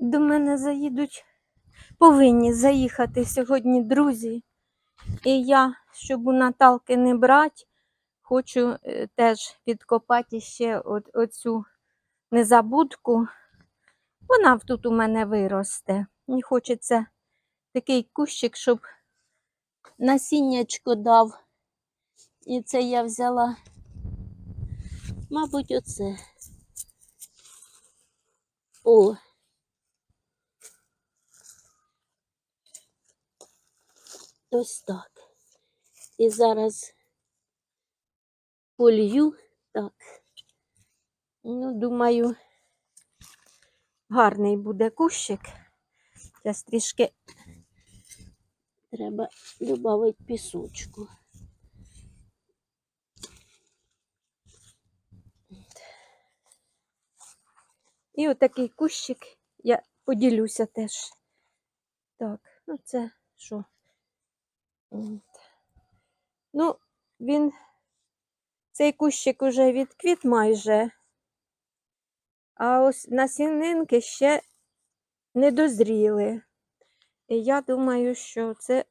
До мене заїдуть, повинні заїхати сьогодні друзі. І я, щоб у Наталки не брати, хочу е, теж підкопати ще от, оцю незабудку. Вона тут у мене виросте. Мені хочеться такий кущик, щоб насіннячко дав. І це я взяла, мабуть, оце. О. Ось так. І зараз полью так. Ну, думаю, гарний буде кущик. Зараз трішки треба додати пісочку. І отакий кущик я поділюся теж. Так, ну це що? Ну, він, цей кущик уже відквіт майже, а ось насінинки ще не дозріли. І я думаю, що це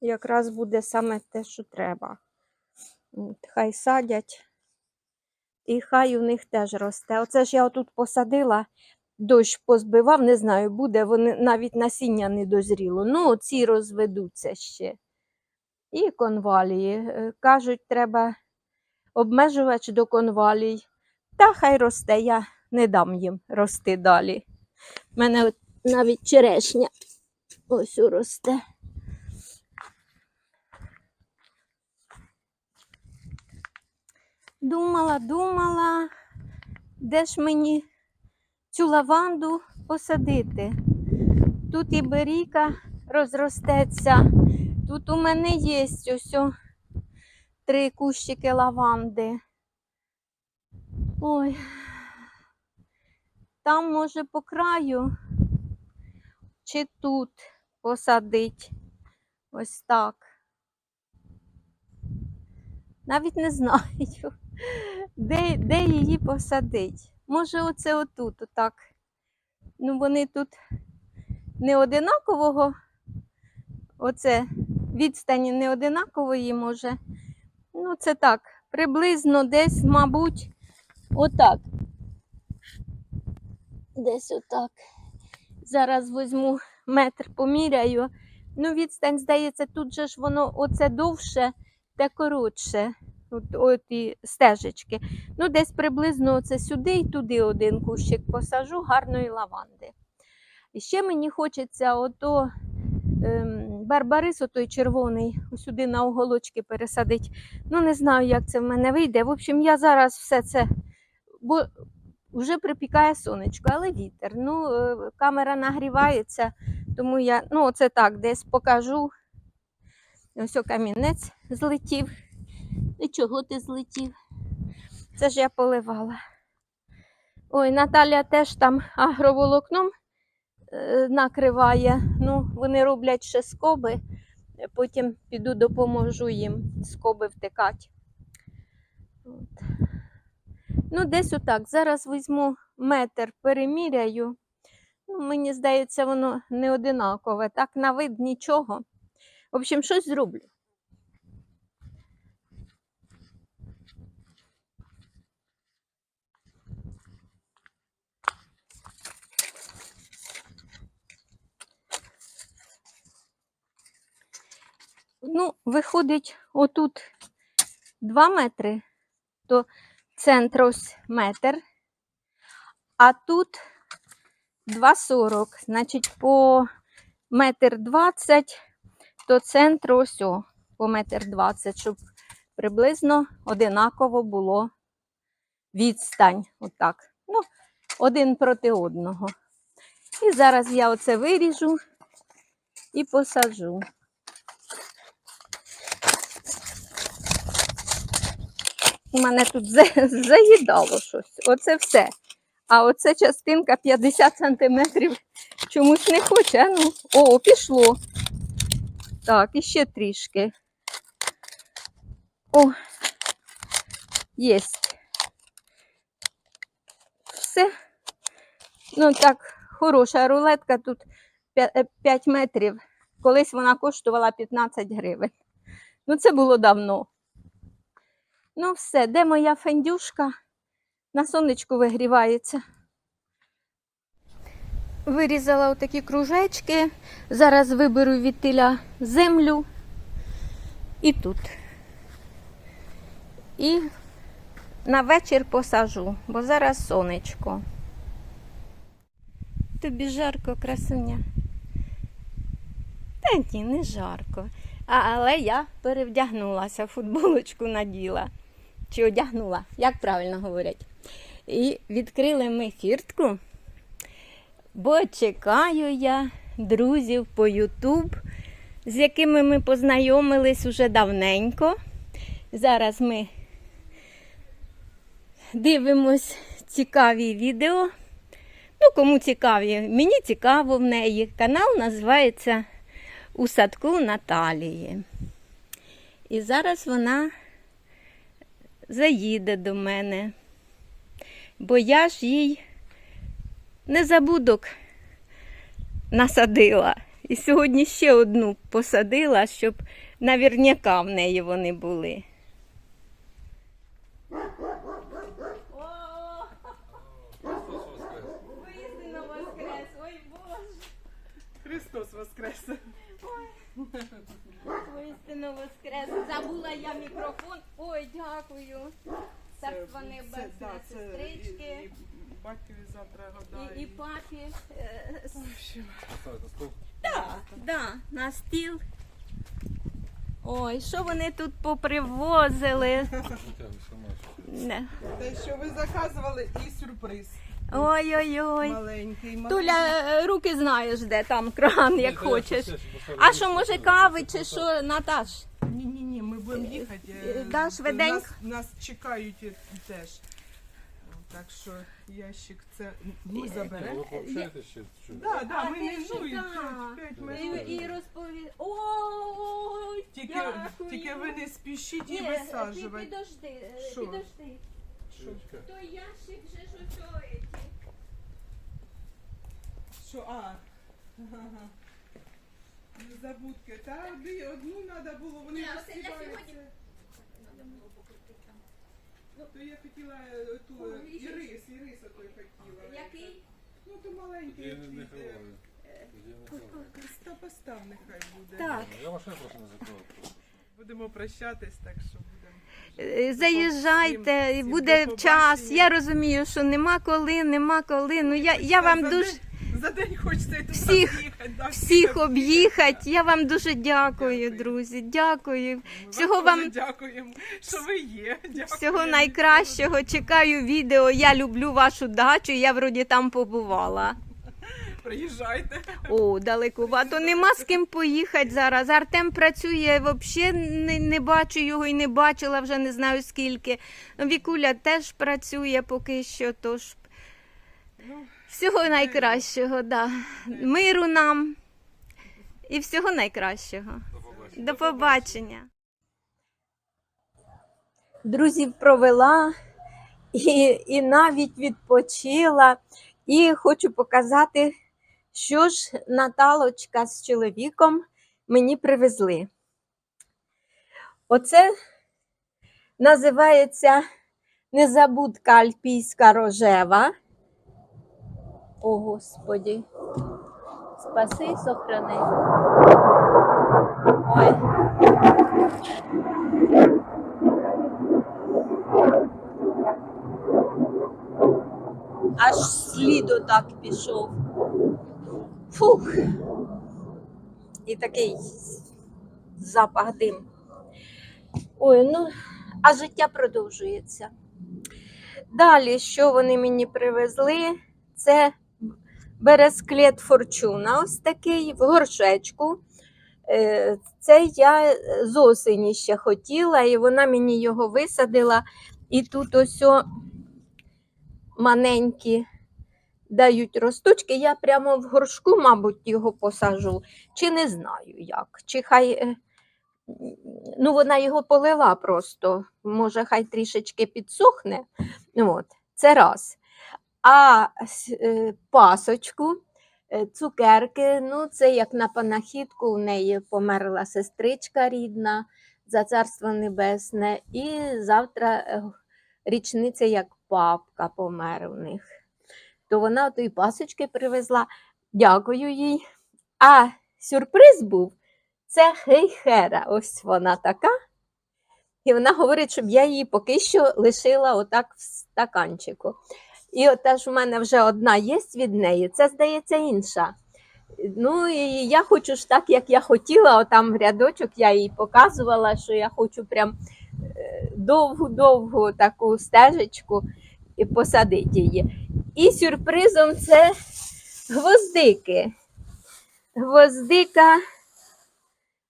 якраз буде саме те, що треба. От, хай садять. І хай у них теж росте. Оце ж я отут посадила, дощ позбивав, не знаю, буде, вони навіть насіння не дозріло. Ну, оці розведуться ще. І конвалії. Е, Кажуть, треба обмежувач до конвалій. Та хай росте, я не дам їм рости далі. У мене от навіть черешня ось о росте. Думала, думала, де ж мені цю лаванду посадити. Тут і беріка розростеться. Тут у мене є ось три кущики лаванди. Ой, там може по краю чи тут посадить. Ось так. Навіть не знаю, де, де її посадить. Може, оце отут, отак. Ну, вони тут не одинакового, оце відстані не одинакової, може. Ну, це так, приблизно десь, мабуть, отак. Десь отак. Зараз візьму метр, поміряю. Ну, відстань, здається, тут же ж воно оце довше та коротше. От, стежечки. Ну, десь приблизно оце сюди і туди один кущик посажу гарної лаванди. І ще мені хочеться ото ем, барбарис, отой червоний, сюди на оголочки пересадити. Ну, не знаю, як це в мене вийде. В общем, я зараз все це, бо вже припікає сонечко, але вітер. Ну, е, камера нагрівається, тому я, ну, оце так, десь покажу. Ось камінець злетів. І чого ти злетів? Це ж я поливала. Ой, Наталя теж там агроволокном е, накриває. Ну, вони роблять ще скоби. Потім піду допоможу їм скоби втикати. От. Ну, десь отак. Зараз візьму метр, переміряю. Ну, мені здається, воно не одинакове. Так, на вид нічого. В общем, щось зроблю. Ну, виходить, отут 2 метри, то центр ось метр, а тут 2,40. Значить, по метр 20, то центр ось о, по метр 20, щоб приблизно одинаково було відстань. Отак. Ну, один проти одного. І зараз я оце виріжу і посаджу. Мене тут заїдало щось. Оце все. А оце частинка 50 сантиметрів чомусь не хоче. Ну, о, пішло. Так, і ще трішки. О, єсть. Все. Ну так, хороша рулетка, тут 5 метрів. Колись вона коштувала 15 гривень. Ну, це було давно. Ну, все, де моя фендюшка? На сонечку вигрівається. Вирізала отакі кружечки. Зараз виберу від тиля землю і тут. І на вечір посажу, бо зараз сонечко. Тобі жарко, красуня. Та ні, не жарко. Але я перевдягнулася, футболочку наділа. Чи одягнула, як правильно говорять. І відкрили ми фіртку, бо чекаю я друзів по Ютуб, з якими ми познайомились уже давненько. Зараз ми дивимось цікаві відео. Ну, кому цікаві, мені цікаво в неї. Канал називається У садку Наталії. І зараз вона заїде до мене, бо я ж їй незабудок насадила. І сьогодні ще одну посадила, щоб навірняка в неї вони були. Воістину воскрес, ой Боже. Христос воскрес! Воістину воскрес. Забула я мікрофон. Ой, дякую. Царство небесне, да, це і, сестрички. і батькові завтра І, гадаю. і папі. е, с- Да, да, на стіл. Ой, що вони тут попривозили? Не. Те, що ви заказували, і сюрприз. Ой-ой-ой. Маленький, маленький. Туля, е, руки знаєш, де там кран, як хочеш. А що, може, кави чи що, Наташ? Ні, ні, ні, ми будемо їхати. е, е, да, швиденько. Нас, нас чекають і- теж. Так що ящик це ми заберемо. Ви пообщаєтесь ще? чи? Да, да, ми не ж ну, і. І. Ой, Тільки, дякую. тільки ви не спішіть Ні, і ти висаджувати. підожди, е, Що? підожди. Той ящик же ж ось ой. Що, а? Ага. Незабудки. Та одні- одну треба було, вони Ні, оце для розсипаються. сьогодні. То я хотіла е, ту е, ірис, ірис той хотіла. Який? Ну то маленький. Тоді не- не який, ховаю. Тоді не ховаю. Та постав нехай буде. Так. Я машину просто не закривав. Будемо прощатись, так що будемо. Е, Заїжджайте, буде час. Я розумію, що нема коли, нема коли. Ну я, я вам дуже за день хочеться Всіх- всіх об'їхати. Я вам дуже дякую, друзі. Дякую. Всього вам дякуємо, що ви є. Всього найкращого. Чекаю відео. Я люблю вашу дачу. Я вроді там побувала. Приїжджайте. О, далекувато. Нема з ким поїхати зараз. Артем працює, взагалі не, не бачу його і не бачила вже не знаю скільки. Вікуля теж працює поки що. Тож Ну, всього найкращого, да. Миру нам і всього найкращого. До побачення. До побачення. Друзів провела і, і навіть відпочила. І хочу показати, що ж Наталочка з чоловіком мені привезли. Оце називається незабудка альпійська рожева. О, Господі. Спаси, сохрани. Ой. Аж сліду так пішов. Фух. І такий запах дим. Ой, ну, а життя продовжується. Далі, що вони мені привезли? Це бересклет форчуна, ось такий в горшечку. Е, Це я з осені ще хотіла, і вона мені його висадила. І тут ось маленькі дають росточки. Я прямо в горшку, мабуть, його посажу, чи не знаю як. Чи хай, е, ну, вона його полила просто. Може, хай трішечки підсохне. От, це раз. А е, пасочку, е, цукерки, ну, це як на панахідку, у неї померла сестричка рідна за царство небесне, і завтра річниця, як папка помер у них. То вона тої пасочки привезла. Дякую їй. А сюрприз був це хейхера. Ось вона така. І вона говорить, щоб я її поки що лишила отак в стаканчику. І от теж у мене вже одна є від неї, це здається інша. Ну і я хочу ж так, як я хотіла, отам в рядочок я їй показувала, що я хочу прям е, довгу-довгу таку стежечку посадити її. І сюрпризом це гвоздики. Гвоздика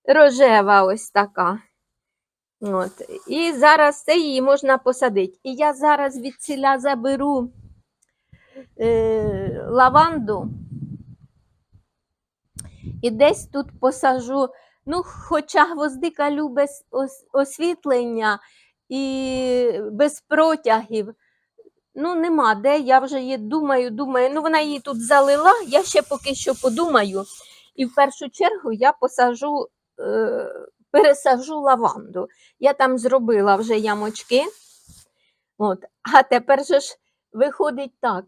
рожева ось така. От. І зараз це її можна посадити. І я зараз від ціля заберу е, лаванду і десь тут посажу. Ну, хоча гвоздика любить ос- освітлення і без протягів. Ну, нема де. Я вже її думаю, думаю. Ну, вона її тут залила, я ще поки що подумаю. І в першу чергу я посажу, е, пересажу лаванду. Я там зробила вже ямочки. От. А тепер же ж виходить так.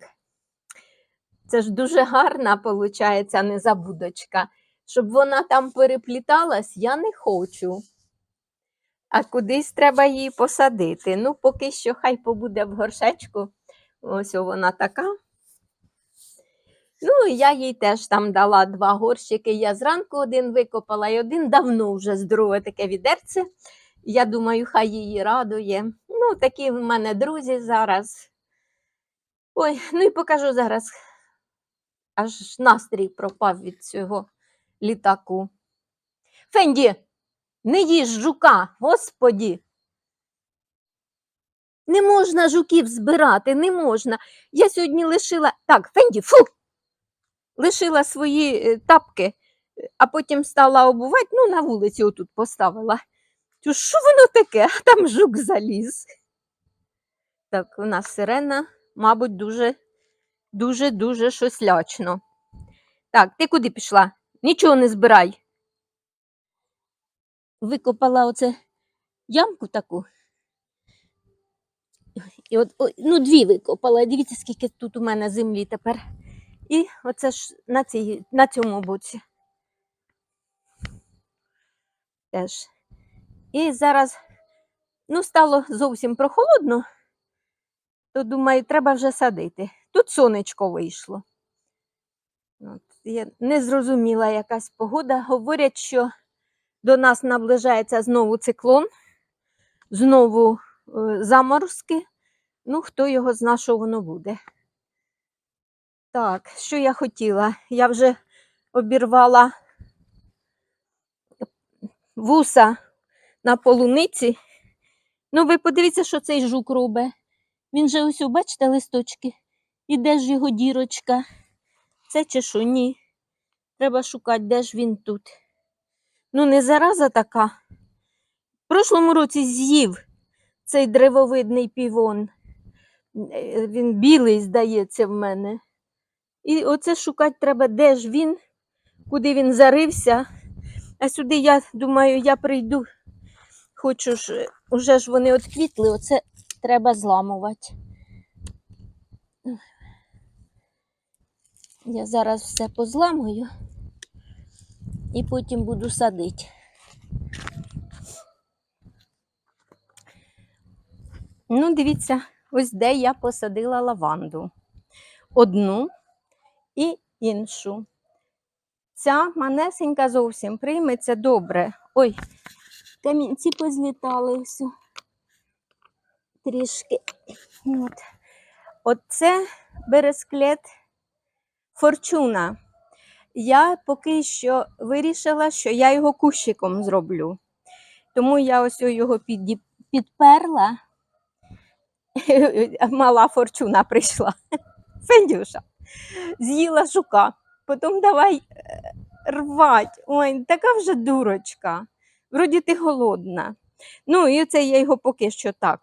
Це ж дуже гарна, виходить, незабудочка. Щоб вона там перепліталась, я не хочу. А кудись треба її посадити. Ну, поки що хай побуде в горшечку. Ось вона така. Ну, я їй теж там дала два горщики. Я зранку один викопала і один давно вже здорове таке відерце. Я думаю, хай її радує. Ну, такі в мене друзі зараз. Ой, ну і покажу зараз. Аж настрій пропав від цього літаку. Фенді, не їж жука, господі. Не можна жуків збирати, не можна. Я сьогодні лишила. Так, Фенді, фу! Лишила свої е, тапки, е, а потім стала обувати, ну, на вулиці отут поставила. Що воно таке? А там жук заліз. Так, у нас сирена, мабуть, дуже, дуже, дуже щось лячно. Так, ти куди пішла? Нічого не збирай. Викопала оце ямку таку. І от, ну, дві викопала. Дивіться, скільки тут у мене землі тепер. І оце ж на, цій, на цьому боці. Теж. І зараз, ну, стало зовсім прохолодно, то думаю, треба вже садити. Тут сонечко вийшло. От, я не зрозуміла якась погода. Говорять, що до нас наближається знову циклон, знову е, заморозки. Ну, хто його зна, що воно буде. Так, що я хотіла? Я вже обірвала вуса на полуниці. Ну, ви подивіться, що цей жук робить. Він же ось, бачите, листочки. І де ж його дірочка? Це чи що? Ні. Треба шукати, де ж він тут. Ну, не зараза така. В прошлому році з'їв цей древовидний півон. Е, Він білий, здається, в мене. І оце шукати треба, де ж він, куди він зарився. А сюди я думаю, я прийду. Хочу ж, уже ж вони відквітли, оце треба зламувати. Я зараз все позламую і потім буду садити. Ну, дивіться, ось де я посадила лаванду. Одну і іншу. Ця манесенька зовсім прийметься добре. Ой, камінці позлітали все. Трішки. От. Оце бересклет форчуна. Я поки що вирішила, що я його кущиком зроблю. Тому я ось його підперла. Мала форчуна прийшла. Фендюша. З'їла жука. Потім давай е, рвать. Ой, така вже дурочка. Вроді ти голодна. Ну, і це я його поки що так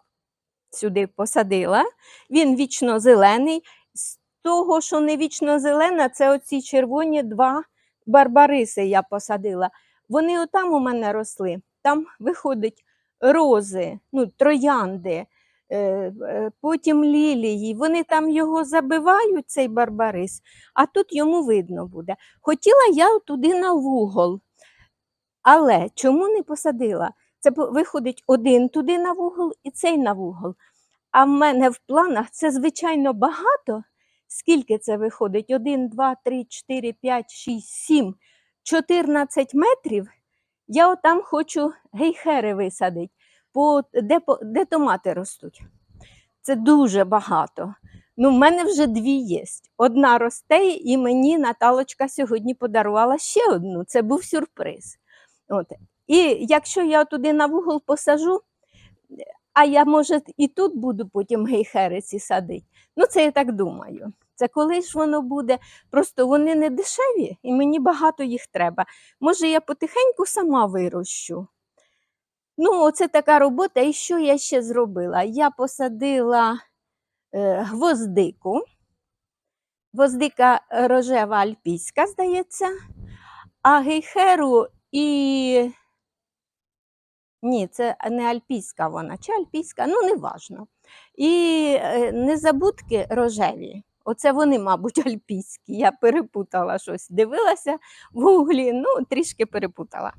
сюди посадила. Він вічно зелений. С- того, що не вічно зелена, це оці червоні два барбариси я посадила. Вони отам у мене росли. Там виходить рози, ну, троянди, потім лілії. Вони там його забивають, цей барбарис, а тут йому видно буде. Хотіла я туди на вугол, але чому не посадила? Це виходить один туди на вугол і цей на вугол. А в мене в планах це звичайно багато. Скільки це виходить? 1, 2, 3, 4, 5, 6, 7, 14 метрів. Я отам хочу гейхери висадити, по, де, де томати ростуть. Це дуже багато. Ну, в мене вже дві є. Одна росте, і мені Наталочка сьогодні подарувала ще одну. Це був сюрприз. От. І якщо я туди на вугол посажу, а я, може, і тут буду потім гейхериці садити. Ну, це я так думаю. Це коли ж воно буде, просто вони не дешеві, і мені багато їх треба. Може, я потихеньку сама вирощу. Ну, оце така робота. І що я ще зробила? Я посадила е, гвоздику. Гвоздика рожева альпійська, здається, а гейхеру і. Ні, це не альпійська вона, чи альпійська, ну неважно. І е, незабудки рожеві. Оце вони, мабуть, альпійські. Я перепутала щось, дивилася в гуглі, ну, трішки перепутала.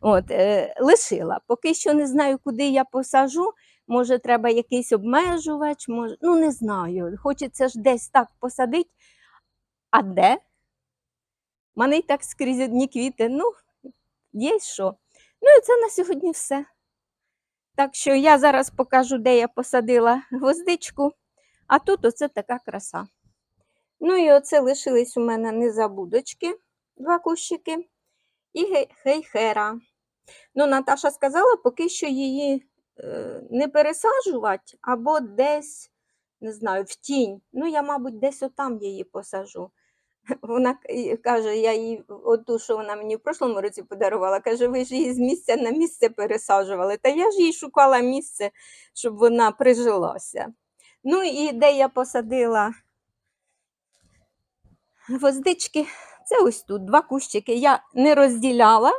От, е, лишила. Поки що не знаю, куди я посажу. Може, треба якийсь обмежувач, може, ну не знаю. Хочеться ж десь так посадити. А де? У мене і так скрізь одні квіти. Ну, є що. Ну і це на сьогодні все. Так що я зараз покажу, де я посадила гвоздичку, а тут оце така краса. Ну і оце лишились у мене незабудочки, два кущики, і гейхера. Ну, Наташа сказала, поки що її е, не пересаджувати або десь, не знаю, в тінь. Ну, я, мабуть, десь отам її посажу. Вона каже, я їй оту, що вона мені в прошлому році подарувала, каже, ви ж її з місця на місце пересаджували. Та я ж їй шукала місце, щоб вона прижилася. Ну і де я посадила гвоздички, це ось тут два кущики. Я не розділяла,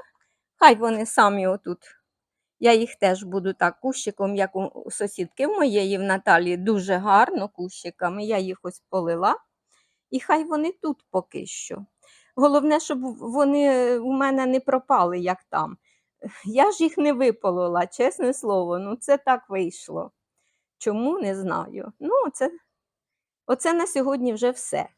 хай вони самі отут. Я їх теж буду так кущиком, як у сусідки в моєї в Наталі, дуже гарно кущиками. Я їх ось полила. І хай вони тут поки що. Головне, щоб вони у мене не пропали, як там. Я ж їх не виполола, чесне слово. Ну, це так вийшло. Чому не знаю. Ну, це, оце на сьогодні вже все.